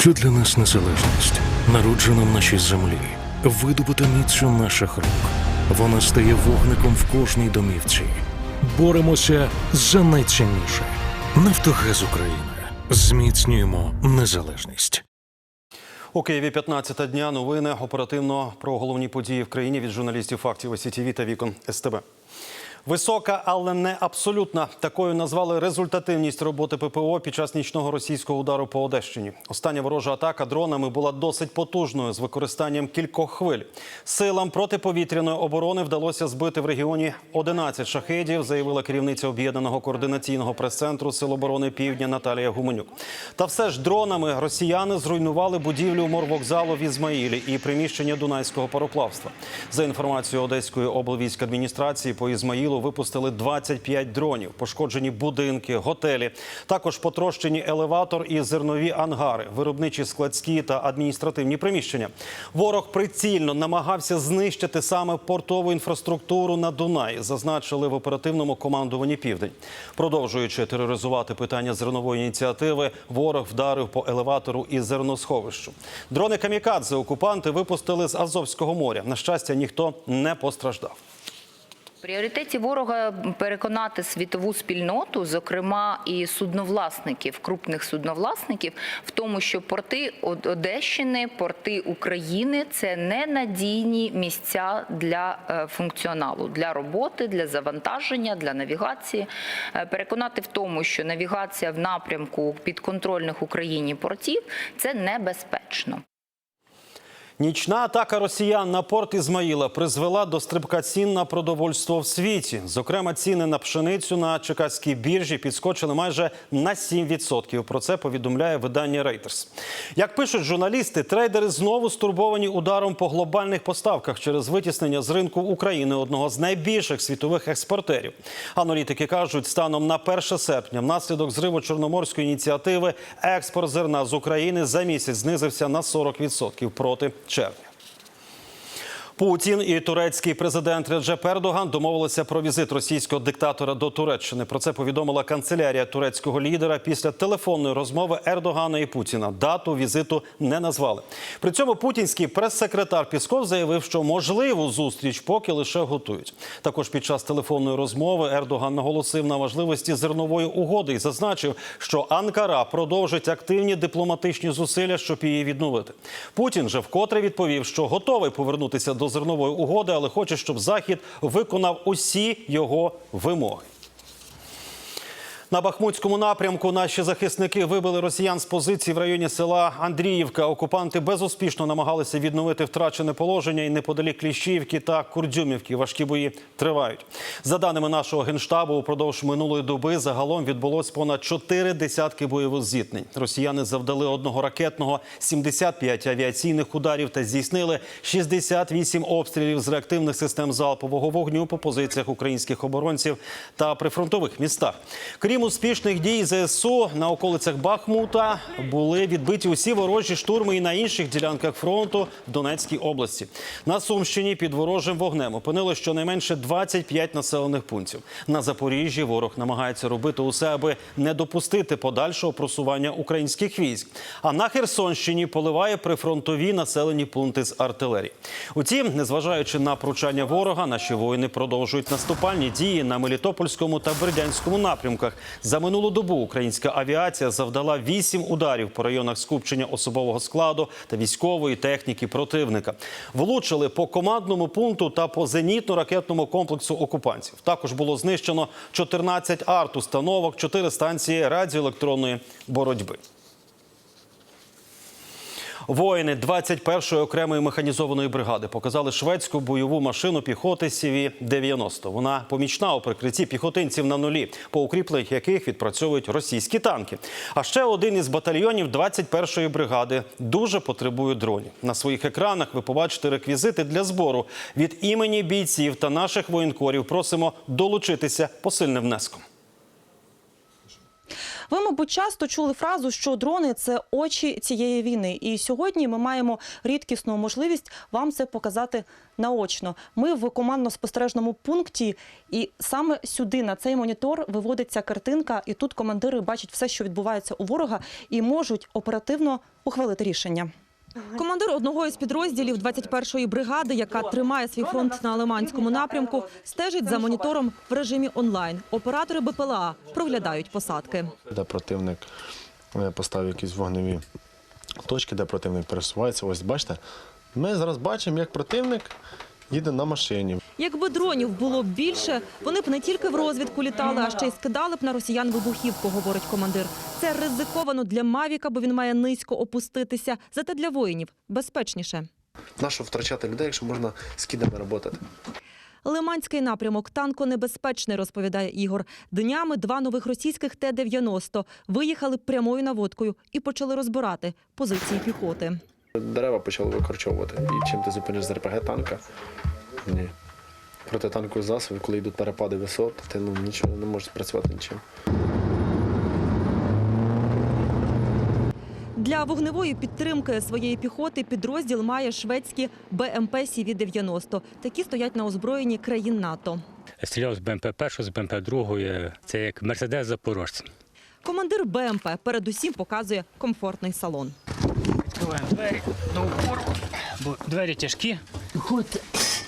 Що для нас незалежність? Народжена в нашій землі, видобута міцю наших рук. Вона стає вогником в кожній домівці. Боремося за найцінніше. Нафтогаз України. Зміцнюємо незалежність. У Києві 15 дня. Новини оперативно про головні події в країні від журналістів фактів СІТВ та вікон СТБ. Висока, але не абсолютна. Такою назвали результативність роботи ППО під час нічного російського удару по Одещині. Остання ворожа атака дронами була досить потужною з використанням кількох хвиль. Силам протиповітряної оборони вдалося збити в регіоні 11 шахедів, заявила керівниця об'єднаного координаційного прес-центру Сил оборони Півдня Наталія Гуменюк. Та все ж дронами росіяни зруйнували будівлю морвокзалу в Ізмаїлі і приміщення Дунайського пароплавства. За інформацією Одеської облвійськадміністрації по Ізмаїлу випустили 25 дронів, пошкоджені будинки, готелі, також потрощені елеватор і зернові ангари, виробничі складські та адміністративні приміщення. Ворог прицільно намагався знищити саме портову інфраструктуру на Дунаї, зазначили в оперативному командуванні Південь. Продовжуючи тероризувати питання зернової ініціативи, ворог вдарив по елеватору і зерносховищу. Дрони камікадзе окупанти випустили з Азовського моря. На щастя, ніхто не постраждав. Пріоритеті ворога переконати світову спільноту, зокрема і судновласників, крупних судновласників, в тому, що порти Одещини, порти України це ненадійні місця для е, функціоналу, для роботи, для завантаження, для навігації. Е, Переконати в тому, що навігація в напрямку підконтрольних Україні портів це небезпечно. Нічна атака росіян на порт Ізмаїла призвела до стрибка цін на продовольство в світі. Зокрема, ціни на пшеницю на чекаській біржі підскочили майже на 7%. Про це повідомляє видання Reuters. Як пишуть журналісти, трейдери знову стурбовані ударом по глобальних поставках через витіснення з ринку України одного з найбільших світових експортерів. Аналітики кажуть, станом на 1 серпня, внаслідок зриву чорноморської ініціативи, експорт зерна з України за місяць знизився на 40% проти червня. Путін і турецький президент Реджеп Ердоган домовилися про візит російського диктатора до Туреччини. Про це повідомила канцелярія турецького лідера після телефонної розмови Ердогана і Путіна. Дату візиту не назвали. При цьому путінський прес-секретар Пісков заявив, що можливу зустріч поки лише готують. Також під час телефонної розмови Ердоган наголосив на важливості зернової угоди і зазначив, що Анкара продовжить активні дипломатичні зусилля, щоб її відновити. Путін же вкотре відповів, що готовий повернутися до зернової угоди, але хоче, щоб Захід виконав усі його вимоги. На Бахмутському напрямку наші захисники вибили росіян з позицій в районі села Андріївка. Окупанти безуспішно намагалися відновити втрачене положення і неподалік Кліщіївки та Курдюмівки. Важкі бої тривають. За даними нашого генштабу, упродовж минулої доби загалом відбулось понад чотири десятки бойових зіткнень. Росіяни завдали одного ракетного, 75 авіаційних ударів та здійснили 68 обстрілів з реактивних систем залпового вогню по позиціях українських оборонців та прифронтових містах. Крім успішних дій ЗСУ на околицях Бахмута були відбиті усі ворожі штурми і на інших ділянках фронту в Донецькій області. На Сумщині під ворожим вогнем опинило щонайменше 25 населених пунктів. На Запоріжжі ворог намагається робити усе, аби не допустити подальшого просування українських військ. А на Херсонщині поливає прифронтові населені пункти з артилерії. Утім, незважаючи на пручання ворога, наші воїни продовжують наступальні дії на Мелітопольському та Бердянському напрямках. За минулу добу українська авіація завдала вісім ударів по районах скупчення особового складу та військової техніки противника. Влучили по командному пункту та по зенітно-ракетному комплексу окупантів. Також було знищено 14 арт-установок, 4 станції радіоелектронної боротьби. Воїни 21-ї окремої механізованої бригади показали шведську бойову машину піхоти CV-90. Вона помічна у прикритті піхотинців на нулі, по укріпленнях яких відпрацьовують російські танки. А ще один із батальйонів 21-ї бригади дуже потребує дронів. На своїх екранах ви побачите реквізити для збору. Від імені бійців та наших воєнкорів просимо долучитися посильним внеском. Ви, мабуть, часто чули фразу, що дрони це очі цієї війни. І сьогодні ми маємо рідкісну можливість вам це показати наочно. Ми в командно-спостережному пункті, і саме сюди на цей монітор виводиться картинка, і тут командири бачать все, що відбувається у ворога, і можуть оперативно ухвалити рішення. Командир одного із підрозділів 21-ї бригади, яка тримає свій фронт на Лиманському напрямку, стежить за монітором в режимі онлайн. Оператори БПЛА проглядають посадки. де противник е, поставив якісь вогневі точки, де противник пересувається. Ось бачите, ми зараз бачимо, як противник їде на машині. Якби дронів було більше, вони б не тільки в розвідку літали, а ще й скидали б на росіян вибухівку, говорить командир. Це ризиковано для Мавіка, бо він має низько опуститися. Зате для воїнів безпечніше. Нащо втрачати людей, якщо можна з кідами працювати? Лиманський напрямок танконебезпечний, розповідає Ігор. Днями два нових російських Т-90 виїхали прямою наводкою і почали розбирати позиції піхоти. Дерева почали викорчовувати. І чим ти зупиниш з РПГ танка? Ні. Протитанкові засоби, коли йдуть перепади висот, ти ну, нічого не можеш спрацювати нічим. Для вогневої підтримки своєї піхоти підрозділ має шведські БМП СІВІ-90. Такі стоять на озброєнні країн НАТО. Стріляв з БМП першого, з БМП другої. Це як Мерседес Запорожця. Командир БМП передусім показує комфортний салон. Відкриваємо двері до упору, бо двері тяжкі.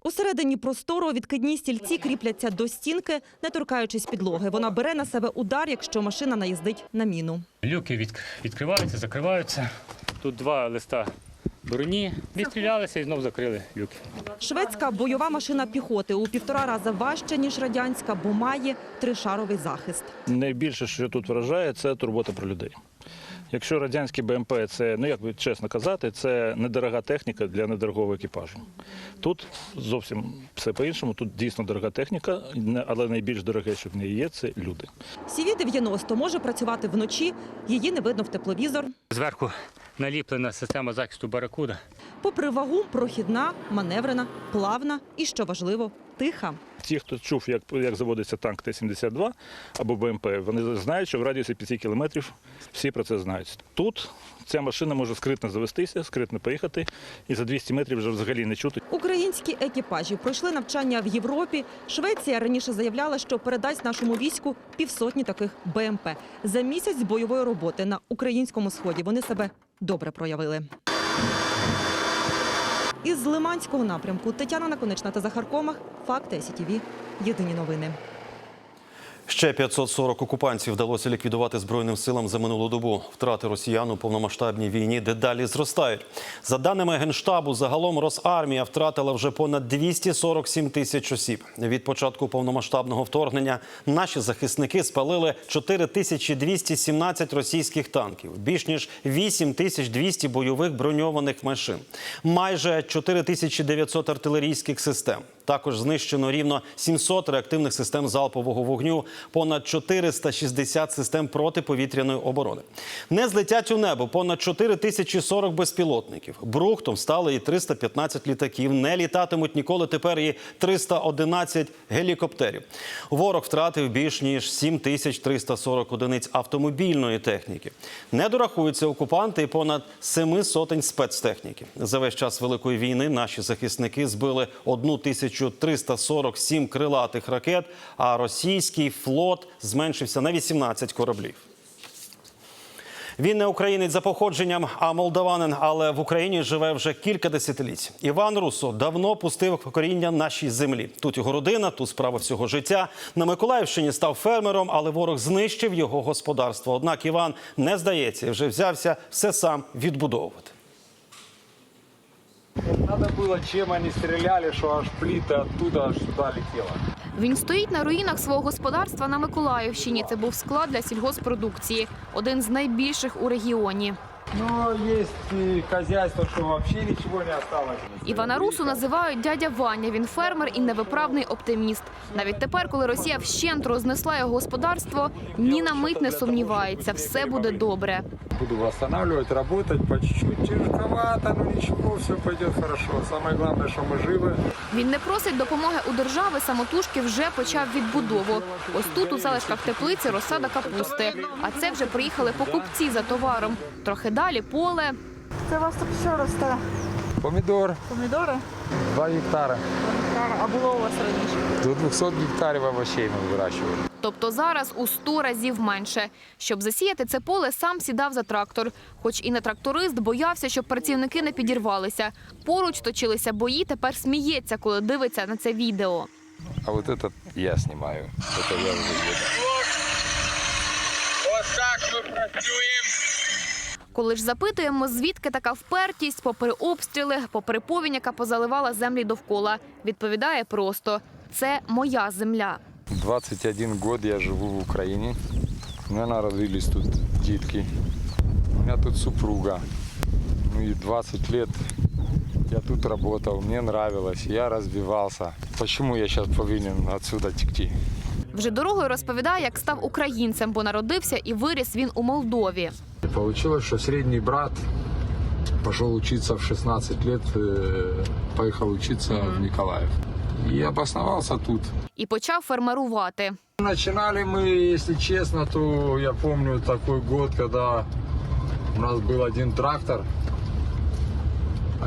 Усередині простору відкидні стільці кріпляться до стінки, не торкаючись підлоги. Вона бере на себе удар, якщо машина наїздить на міну. Люки від, відкриваються, закриваються. Тут два листа броні. Відстрілялися і знов закрили люки. Шведська бойова машина піхоти у півтора рази важча, ніж радянська, бо має тришаровий захист. Найбільше, що тут вражає, це турбота про людей. Якщо радянські БМП це, ну як би чесно казати, це недорога техніка для недорогого екіпажу. Тут зовсім все по-іншому. Тут дійсно дорога техніка, але найбільш дороге, що в неї є, це люди. СІВІ-90 може працювати вночі, її не видно в тепловізор. Зверху наліплена система захисту баракуда. Попри вагу, прохідна, маневрена, плавна і, що важливо, тиха. Ті, хто чув, як, як заводиться танк Т-72 або БМП, вони знають, що в радіусі 5 кілометрів всі про це знають. Тут ця машина може скритно завестися, скритно поїхати, і за 200 метрів вже взагалі не чути. Українські екіпажі пройшли навчання в Європі. Швеція раніше заявляла, що передасть нашому війську півсотні таких БМП. За місяць бойової роботи на українському сході вони себе добре проявили. Із Лиманського напрямку Тетяна Наконечна та Захар Комах. Факти СІТІВІ. Єдині новини. Ще 540 окупантів вдалося ліквідувати збройним силам за минулу добу. Втрати росіян у повномасштабній війні дедалі зростають. За даними генштабу, загалом Росармія втратила вже понад 247 тисяч осіб. Від початку повномасштабного вторгнення наші захисники спалили 4217 російських танків, більш ніж 8200 бойових броньованих машин, майже 4900 артилерійських систем. Також знищено рівно 700 реактивних систем залпового вогню, понад 460 систем протиповітряної оборони. Не злетять у небо понад 4040 безпілотників. Брухтом стали і 315 літаків. Не літатимуть ніколи тепер і 311 гелікоптерів. Ворог втратив більш ніж 7340 одиниць автомобільної техніки. Не дорахуються окупанти і понад семи сотень спецтехніки. За весь час великої війни наші захисники збили 1347 крилатих ракет, а російський флот зменшився на 18 кораблів. Він не українець за походженням, а молдаванин, але в Україні живе вже кілька десятиліть. Іван Русо давно пустив коріння нашій землі. Тут його родина, тут справа всього життя. На Миколаївщині став фермером, але ворог знищив його господарство. Однак Іван не здається вже взявся все сам відбудовувати. Надо было, чем они стреляли, что аж плита оттуда аж сюда летела. Він стоїть на руїнах свого господарства на Миколаївщині. Це був склад для сільгоспродукції, один з найбільших у регіоні. Ну, є хазяйство, що взагалі нічого не осталось. Івана Русу називають дядя Ваня. Він фермер і невиправний оптиміст. Навіть тепер, коли Росія вщент рознесла його господарство, ні на мить не сумнівається, все буде добре. Буду восстанавливать, работать по чуть-чуть. Тяжковато, но ничего, все пойдет хорошо. Самое главное, что мы живы. Він не просить допомоги у держави, самотужки вже почав відбудову. Ось тут у залишках теплиці розсада капусти. А це вже приїхали покупці за товаром. Трохи далі поле. Це у вас тут що росте? Помидор Помідори? 2 гектара. А було у вас раніше? До 200 гектарів овощей ми вирощували. Тобто зараз у 100 разів менше. Щоб засіяти це поле, сам сідав за трактор. Хоч і не тракторист, боявся, щоб працівники не підірвалися. Поруч точилися бої, тепер сміється, коли дивиться на це відео. А вот этот я снимаю. Это я уже Коли ж запитуємо, звідки така впертість, попри обстріли, попри повінь, яка позаливала землі довкола, відповідає просто – це моя земля. 21 год я живу в Украине. У меня родились тут детки. У меня тут супруга. Ну и 20 лет я тут работал, мне нравилось, я развивался. Почему я сейчас повинен отсюда текти? Вже дорогою розповідає, як став українцем, бо народився і виріс він у Молдові. Получилось, что средний брат пошел учиться в 16 лет, э, поехал учиться в Николаев. И обосновался тут. І почав фермерувати. Начинали мы, если честно, то я помню такой год, когда у нас был один трактор,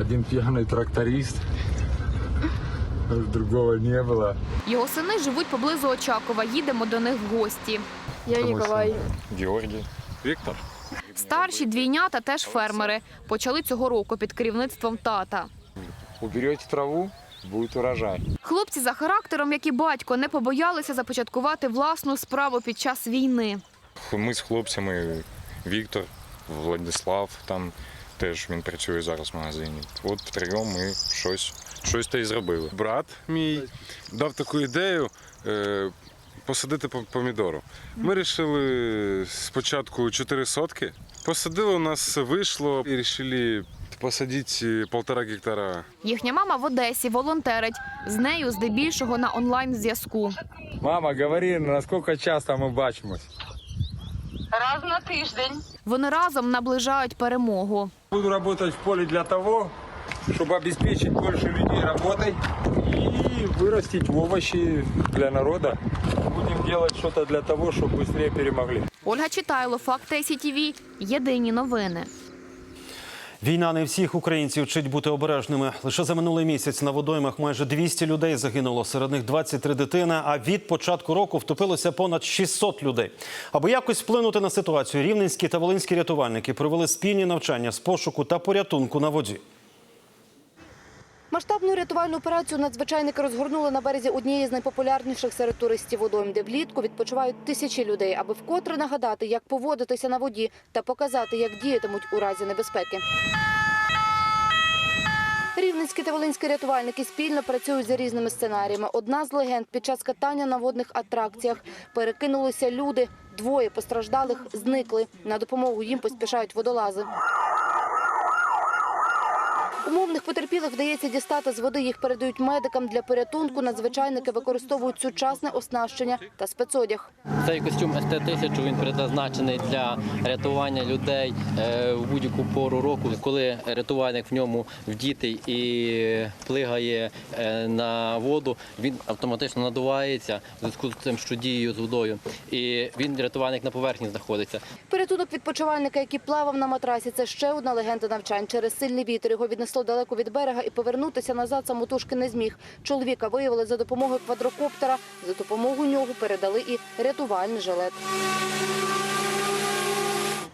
один пьяный тракторист, другого не было. Його сини живуть поблизу Очакова. Їдемо до них в гості. Я Ніколай. Георгий. Виктор. Старші двійнята теж фермери. Почали цього року під керівництвом тата. Уберете траву, будет урожай. Хлопці за характером, як і батько, не побоялися започаткувати власну справу під час війни. Ми з хлопцями Віктор, Владислав, там теж він працює зараз в магазині. От втроєм ми щось, щось та й зробили. Брат мій дав таку ідею е, посадити помідору. Ми вирішили спочатку 4 сотки. Посадили, у нас вийшло і вирішили посадити півтора гектара. Їхня мама в Одесі волонтерить. З нею здебільшого на онлайн зв'язку. Мама, говори, насколько часто мы бачимось? Раз на тиждень. Вони разом наближають перемогу. Буду работать в поле для того, чтобы обеспечить больше людей работой и вырастить овощи для народа. Будем делать что-то для того, чтобы быстрее перемогли. Ольга Читайло, Факти СІТВ. Єдині новини. Війна не всіх українців вчить бути обережними. Лише за минулий місяць на водоймах майже 200 людей загинуло. Серед них 23 дитини. А від початку року втопилося понад 600 людей. Аби якось вплинути на ситуацію, рівненські та волинські рятувальники провели спільні навчання з пошуку та порятунку на воді. Масштабну рятувальну операцію надзвичайники розгорнули на березі однієї з найпопулярніших серед туристів водойм, де влітку відпочивають тисячі людей, аби вкотре нагадати, як поводитися на воді та показати, як діятимуть у разі небезпеки. Рівненські та волинські рятувальники спільно працюють за різними сценаріями. Одна з легенд під час катання на водних атракціях перекинулися люди. Двоє постраждалих зникли. На допомогу їм поспішають водолази. Умовних потерпілих вдається дістати з води. Їх передають медикам для порятунку. Надзвичайники використовують сучасне оснащення та спецодяг. Цей костюм СТ-1000 він предназначений для рятування людей е, в будь-яку пору року. Коли рятувальник в ньому вдітий і плигає е, на воду, він автоматично надувається в зв'язку з тим, що дією з водою. І він рятувальник на поверхні знаходиться. Порятунок відпочивальника, який плавав на матрасі, це ще одна легенда навчань. Через сильний вітер його віднесло далеко від берега і повернутися назад самотужки не зміг. Чоловіка виявили за допомогою квадрокоптера. За допомогою нього передали і рятувальний жилет.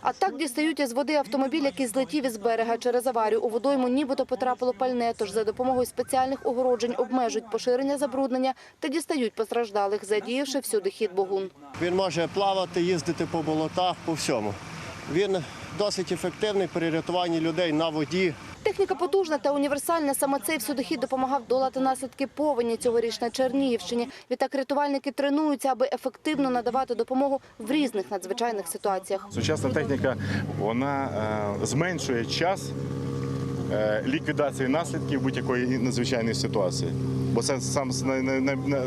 А так дістають із води автомобіль, який злетів із берега через аварію. У водойму нібито потрапило пальне, тож за допомогою спеціальних огороджень обмежують поширення забруднення та дістають постраждалих, задіявши всюди хід богун. Він може плавати, їздити по болотах, по всьому. Він досить ефективний при рятуванні людей на воді. Техніка потужна та універсальна. Саме цей всюдохід допомагав долати наслідки повені цьогоріч на Чернігівщині. Відтак рятувальники тренуються, аби ефективно надавати допомогу в різних надзвичайних ситуаціях. Сучасна техніка вона е, зменшує час ліквідації наслідків будь-якої надзвичайної ситуації. Бо це сам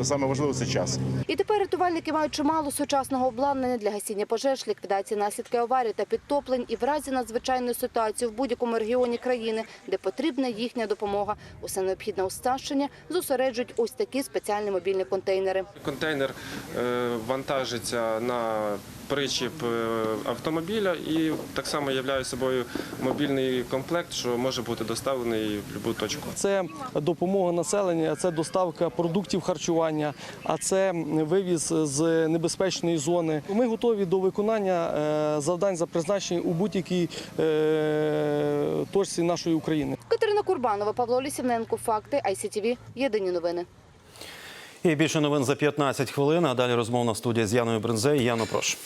саме важливе це час. І тепер рятувальники мають чимало сучасного обладнання для гасіння пожеж, ліквідації наслідків аварій та підтоплень і в разі надзвичайної ситуації в будь-якому регіоні країни, де потрібна їхня допомога. Усе необхідне оснащення зосереджують ось такі спеціальні мобільні контейнери. Контейнер е, вантажиться на причіп е, автомобіля і так само являє собою мобільний комплект, що може бути доставлений в будь-яку точку. Це допомога населенню, це доставка продуктів харчування, а це вивіз з небезпечної зони. Ми готові до виконання е, завдань за призначенням у будь-якій е, точці нашої України. Катерина Курбанова, Павло Лісівненко. Факти ICTV. Єдині новини. І більше новин за 15 хвилин. А далі розмовна студія з Яною Бринзей. Яно, прошу.